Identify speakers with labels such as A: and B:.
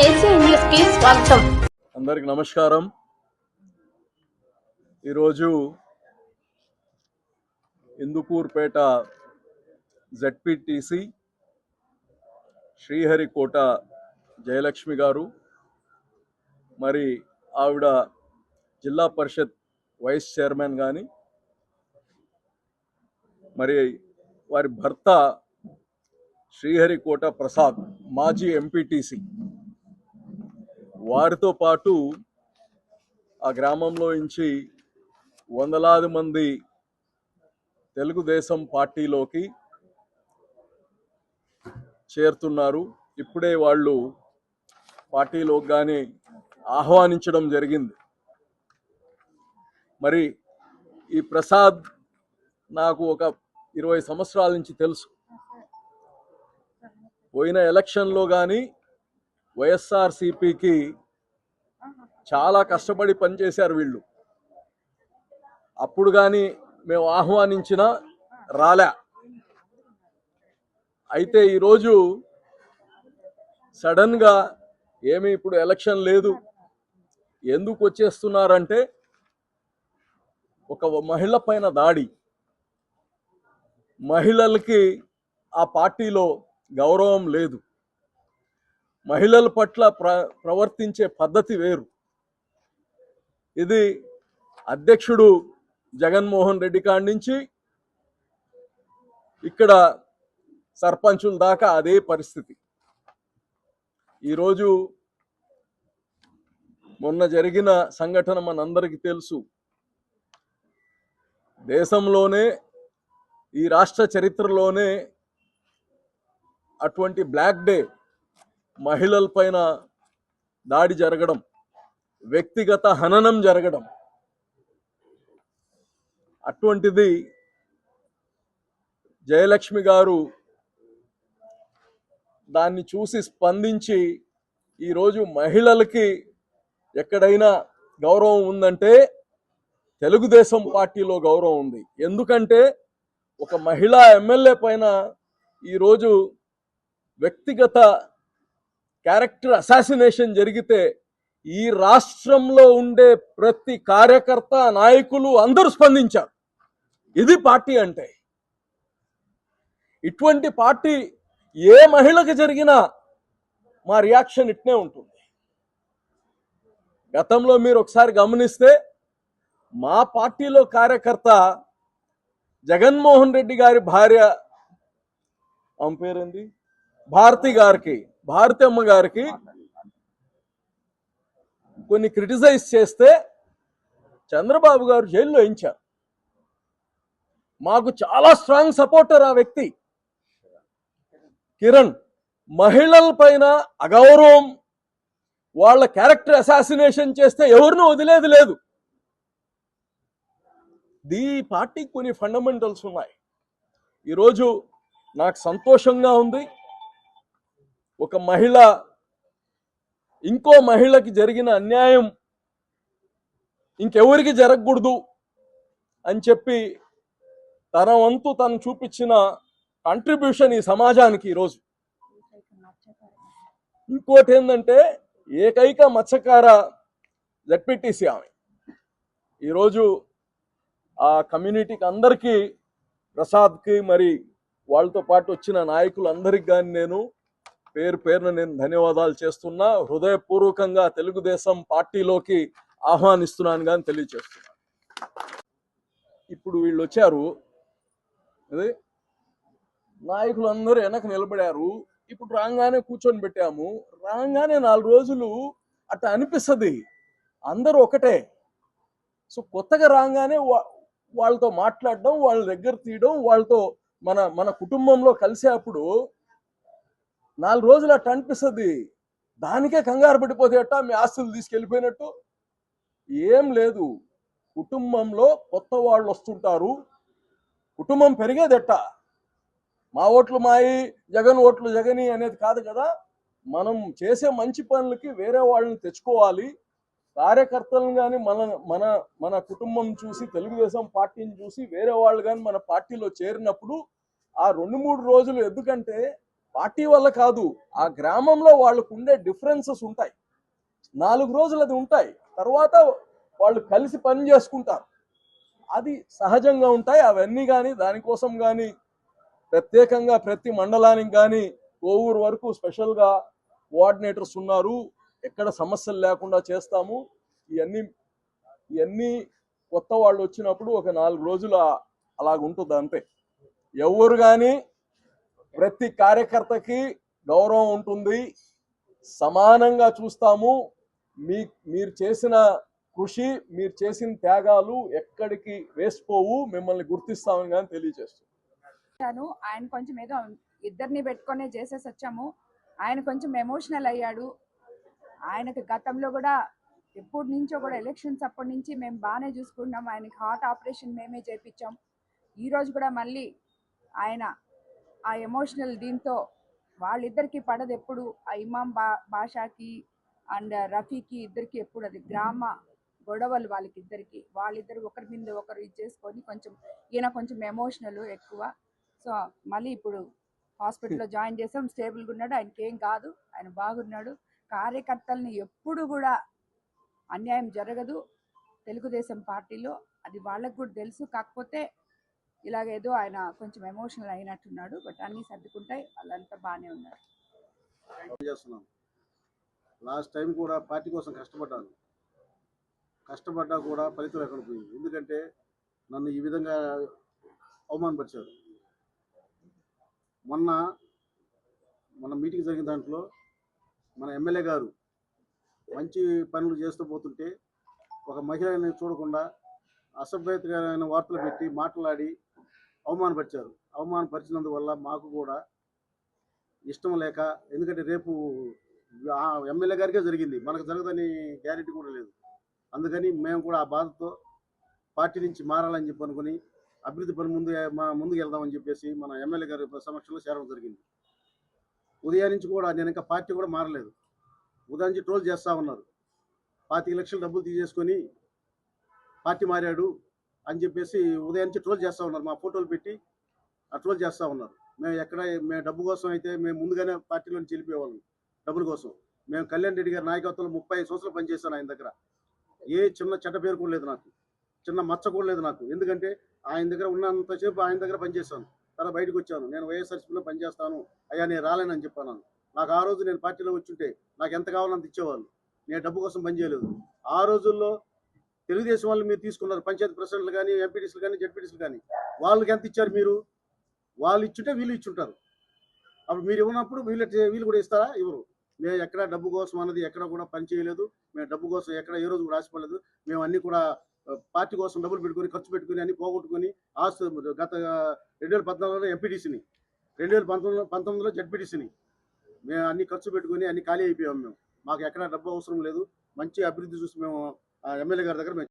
A: స్వాగతం.
B: అందరికి నమస్కారం. ఈరోజు ఇందుకూర్పేట జెడ్పీటీసీ శ్రీహరికోట జయలక్ష్మి గారు మరి ఆవిడ జిల్లా పరిషత్ వైస్ చైర్మన్ కానీ మరి వారి భర్త శ్రీహరికోట ప్రసాద్ మాజీ ఎంపీటీసీ. వారితో పాటు ఆ గ్రామంలో నుంచి వందలాది మంది తెలుగుదేశం పార్టీలోకి చేరుతున్నారు. ఇప్పుడే వాళ్ళు పార్టీలోకి కానీ ఆహ్వానించడం జరిగింది. మరి ఈ ప్రసాద్ నాకు ఒక ఇరవై సంవత్సరాల నుంచి తెలుసు. పోయిన ఎలక్షన్లో కానీ వైఎస్ఆర్సిపికి చాలా కష్టపడి పనిచేశారు వీళ్ళు. అప్పుడు కానీ మేము ఆహ్వానించిన రాలే. అయితే ఈరోజు సడన్గా ఏమి ఇప్పుడు ఎలక్షన్ లేదు. ఎందుకు వచ్చేస్తున్నారంటే ఒక మహిళ పైన దాడి. మహిళలకి ఆ పార్టీలో గౌరవం లేదు. మహిళల పట్ల ప్ర ప్రవర్తించే పద్ధతి వేరు. ఇది అధ్యక్షుడు జగన్మోహన్ రెడ్డి కాడి నుంచి ఇక్కడ సర్పంచుల దాకా అదే పరిస్థితి. ఈరోజు మొన్న జరిగిన సంఘటన మనందరికీ తెలుసు. దేశంలోనే ఈ రాష్ట్ర చరిత్రలోనే అటువంటి బ్లాక్ డే మహిళల పైన దాడి జరగడం వ్యక్తిగత హననం జరగడం అటువంటిది జయలక్ష్మి గారు దాన్ని చూసి స్పందించి ఈరోజు మహిళలకి ఎక్కడైనా గౌరవం ఉందంటే తెలుగుదేశం పార్టీలో గౌరవం ఉంది. ఎందుకంటే ఒక మహిళా ఎమ్మెల్యే పైన ఈరోజు వ్యక్తిగత క్యారెక్టర్ అసాసినేషన్ జరిగితే ఈ రాష్ట్రంలో ఉండే ప్రతి కార్యకర్త నాయకులు అందరూ స్పందించారు. ఇది పార్టీ అంటే. ఇటువంటి పార్టీ ఏ మహిళకి జరిగినా మా రియాక్షన్ ఇట్నే ఉంటుంది. గతంలో మీరు ఒకసారి గమనిస్తే మా పార్టీలో కార్యకర్త జగన్మోహన్ రెడ్డి గారి భార్య ఆమె పేరేంది? భారతి గారికి భారతి అమ్మ గారికి కొన్ని క్రిటిసైజ్ చేస్తే చంద్రబాబు గారు జైల్లో వేయించారు. మాకు చాలా స్ట్రాంగ్ సపోర్టర్ ఆ వ్యక్తి. కిరణ్ మహిళల పైన అగౌరవం వాళ్ళ క్యారెక్టర్ అసాసినేషన్ చేస్తే ఎవరిని వదిలేది లేదు. దీ పార్టీకి కొన్ని ఫండమెంటల్స్ ఉన్నాయి. ఈరోజు నాకు సంతోషంగా ఉంది. ఒక మహిళ ఇంకో మహిళకి జరిగిన అన్యాయం ఇంకెవరికి జరగకూడదు అని చెప్పి తన వంతు తను చూపించిన కంట్రిబ్యూషన్ ఈ సమాజానికి ఈరోజు. ఇంకోటి ఏంటంటే ఏకైక మత్స్యకార జడ్పీటీసీ ఆమె. ఈరోజు ఆ కమ్యూనిటీకి అందరికీ ప్రసాద్కి మరి వాళ్ళతో పాటు వచ్చిన నాయకులందరికి కానీ నేను పేరు పేరున నేను ధన్యవాదాలు చేస్తున్నా. హృదయపూర్వకంగా తెలుగుదేశం పార్టీలోకి ఆహ్వానిస్తున్నాను కానీ తెలియజేస్తున్నాను ఇప్పుడు వీళ్ళు వచ్చారు. అదే నాయకులు అందరూ వెనక నిలబడారు. ఇప్పుడు రాగానే కూర్చొని పెట్టాము. రాగానే నాలుగు రోజులు అట్లా అనిపిస్తుంది. అందరూ ఒకటే. సో కొత్తగా రాగానే వా- వాళ్ళతో మాట్లాడడం వాళ్ళ దగ్గర తీయడం వాళ్ళతో మన మన కుటుంబంలో కలిసేటప్పుడు నాలుగు రోజులు అట్ట అనిపిస్తుంది. దానికే కంగారు పడిపోతే అట్ట మీ ఆస్తులు తీసుకెళ్ళిపోయినట్టు. ఏం లేదు. కుటుంబంలో కొత్త వాళ్ళు వస్తుంటారు. కుటుంబం పెరిగేదెట్ట. మా ఓట్లు మాయి జగన్ ఓట్లు జగని అనేది కాదు కదా. మనం చేసే మంచి పనులకి వేరే వాళ్ళని తెచ్చుకోవాలి. కార్యకర్తలను కానీ మన మన మన కుటుంబం చూసి తెలుగుదేశం పార్టీని చూసి వేరే వాళ్ళు కానీ మన పార్టీలో చేరినప్పుడు ఆ రెండు మూడు రోజులు ఎందుకంటే పార్టీ వల్ల కాదు ఆ గ్రామంలో వాళ్ళకు ఉండే డిఫరెన్సెస్ ఉంటాయి. నాలుగు రోజులు అది ఉంటాయి. తర్వాత వాళ్ళు కలిసి పని చేసుకుంటారు. అది సహజంగా ఉంటాయి. అవన్నీ కానీ దానికోసం కానీ ప్రత్యేకంగా ప్రతి మండలానికి కానీ ఓవూరు వరకు స్పెషల్గా కోఆర్డినేటర్స్ ఉన్నారు. ఎక్కడ సమస్యలు లేకుండా చేస్తాము. ఇవన్నీ ఇవన్నీ కొత్త వాళ్ళు వచ్చినప్పుడు ఒక నాలుగు రోజులు అలాగుంటుంది అంతే. ఎవరు కానీ ప్రతి కార్యకర్తకి గౌరవం ఉంటుంది. సమానంగా చూస్తాము. మీ మీరు చేసిన కృషి మీరు చేసిన త్యాగాలు ఎక్కడికి వేసిపోవు మిమ్మల్ని గుర్తిస్తామని కానీ తెలియజేస్తుంది
C: ఆయన కొంచెం ఏదో ఇద్దరిని పెట్టుకొనే చేసేసి వచ్చాము. ఆయన కొంచెం ఎమోషనల్ అయ్యాడు. ఆయనకి గతంలో కూడా ఎప్పటి నుంచో కూడా ఎలక్షన్స్ అప్పటి నుంచి మేము బాగానే చూసుకుంటున్నాం. ఆయనకి హార్ట్ ఆపరేషన్ మేమే చేపించాం. ఈరోజు కూడా మళ్ళీ ఆయన ఆ ఎమోషనల్ దీంతో వాళ్ళిద్దరికి పడదు ఎప్పుడు. ఆ ఇమాం బా బాషాకి అండ్ రఫీకి ఇద్దరికి ఎప్పుడు అది గ్రామ గొడవలు వాళ్ళకిద్దరికి. వాళ్ళిద్దరు ఒకరి మీద ఒకరు ఇది చేసుకొని కొంచెం ఈయన కొంచెం ఎమోషనల్ ఎక్కువ. సో మళ్ళీ ఇప్పుడు హాస్పిటల్లో జాయిన్ చేసాం స్టేబుల్గా ఉన్నాడు ఆయనకి ఏం కాదు ఆయన బాగున్నాడు. కార్యకర్తల్ని ఎప్పుడు కూడా అన్యాయం జరగదు. తెలుగుదేశం పార్టీలో అది వాళ్ళకు కూడా తెలుసు. కాకపోతే ఇలాగేదో ఆయన కొంచెం ఎమోషనల్ అయినట్టున్నాడు బట్ అన్నీ సర్దుకుంటాయి వాళ్ళంతా బాగానే ఉన్నారు.
D: చేస్తున్నాం. లాస్ట్ టైం కూడా పార్టీ కోసం కష్టపడ్డాను. కష్టపడ్డా కూడా ఫలితం ఎక్కడ పోయింది? ఎందుకంటే నన్ను ఈ విధంగా అవమానపరిచారు. మొన్న మన మీటింగ్ జరిగిన దాంట్లో మన ఎమ్మెల్యే గారు మంచి పనులు చేస్తూ పోతుంటే ఒక మహిళని చూడకుండా అసభ్యతకరమైన వార్తలు పెట్టి మాట్లాడి అవమానపరిచారు. అవమానపరిచినందువల్ల మాకు కూడా ఇష్టం లేక ఎందుకంటే రేపు ఆ ఎమ్మెల్యే గారికే జరిగింది. మనకు జరగదని గ్యారెంటీ కూడా లేదు. అందుకని మేము కూడా ఆ బాధతో పార్టీ నుంచి మారాలని చెప్పి అనుకుని అభివృద్ధి పని ముందు మా ముందుకు వెళ్దామని చెప్పేసి మన ఎమ్మెల్యే గారి సమక్షంలో చేరడం జరిగింది. ఉదయం నుంచి కూడా నేను ఇంకా పార్టీ కూడా మారలేదు. ఉదయం నుంచి ట్రోల్ చేస్తూ ఉన్నారు. పాతిక లక్షలు డబ్బులు తీసేసుకొని పార్టీ మారాడు. అని చెప్పేసి ఉదయం నుంచి ట్రోల్ చేస్తూ ఉన్నారు. మా ఫోటోలు పెట్టి ఆ ట్రోల్ చేస్తూ ఉన్నారు. మేము ఎక్కడ మేము డబ్బు కోసం అయితే మేము ముందుగానే పార్టీలో నుంచి వెళ్ళిపోయేవాళ్ళం డబ్బుల కోసం. మేము కళ్యాణ్ రెడ్డి గారి నాయకత్వంలో ముప్పై ఐదు సంవత్సరాలు పనిచేశాను ఆయన దగ్గర. ఏ చిన్న చెడ్డ పేరు కూడా లేదు నాకు. చిన్న మచ్చ కూడా లేదు నాకు. ఎందుకంటే ఆయన దగ్గర ఉన్నంతసేపు ఆయన దగ్గర పనిచేశాను. తర్వాత బయటకు వచ్చాను. నేను వైఎస్ఆర్సీపీలో పనిచేస్తాను. అయ్యా నేను రాలేనని చెప్పాను నాకు ఆ రోజు నేను పార్టీలో వచ్చుంటే నాకు ఎంత కావాలో అంత ఇచ్చేవాళ్ళు. నేను డబ్బు కోసం పనిచేయలేదు. ఆ రోజుల్లో తెలుగుదేశం వాళ్ళు మీరు తీసుకున్నారు పంచాయతీ ప్రెసిడెంట్లు కానీ ఎంపీటీసీలు కానీ జడ్పీటీసీలు కానీ వాళ్ళకి ఎంత ఇచ్చారు మీరు? వాళ్ళు ఇచ్చుంటే వీళ్ళు ఇచ్చుంటారు. అప్పుడు మీరు ఇవ్వనప్పుడు వీళ్ళు వీళ్ళు కూడా ఇస్తారా? ఇవ్వరు. మేము ఎక్కడ డబ్బు కోసం అన్నది ఎక్కడ కూడా పని చేయలేదు. మేము డబ్బు కోసం ఎక్కడ ఏ రోజు కూడా ఆశపడలేదు. మేము అన్ని కూడా పార్టీ కోసం డబ్బులు పెట్టుకుని ఖర్చు పెట్టుకుని అన్ని పోగొట్టుకుని ఆస్తు గత రెండు వేల పద్నాలుగులో ఎంపీటీసీని రెండు వేల పంతొమ్మిదిలో పంతొమ్మిదిలో జడ్పీటీసీని మేము అన్ని ఖర్చు పెట్టుకుని అన్ని ఖాళీ అయిపోయాం మేము. మాకు ఎక్కడ డబ్బు అవసరం లేదు. మంచి అభివృద్ధి చూసి మేము ఎమ్మెల్యే గారి దగ్గర మేము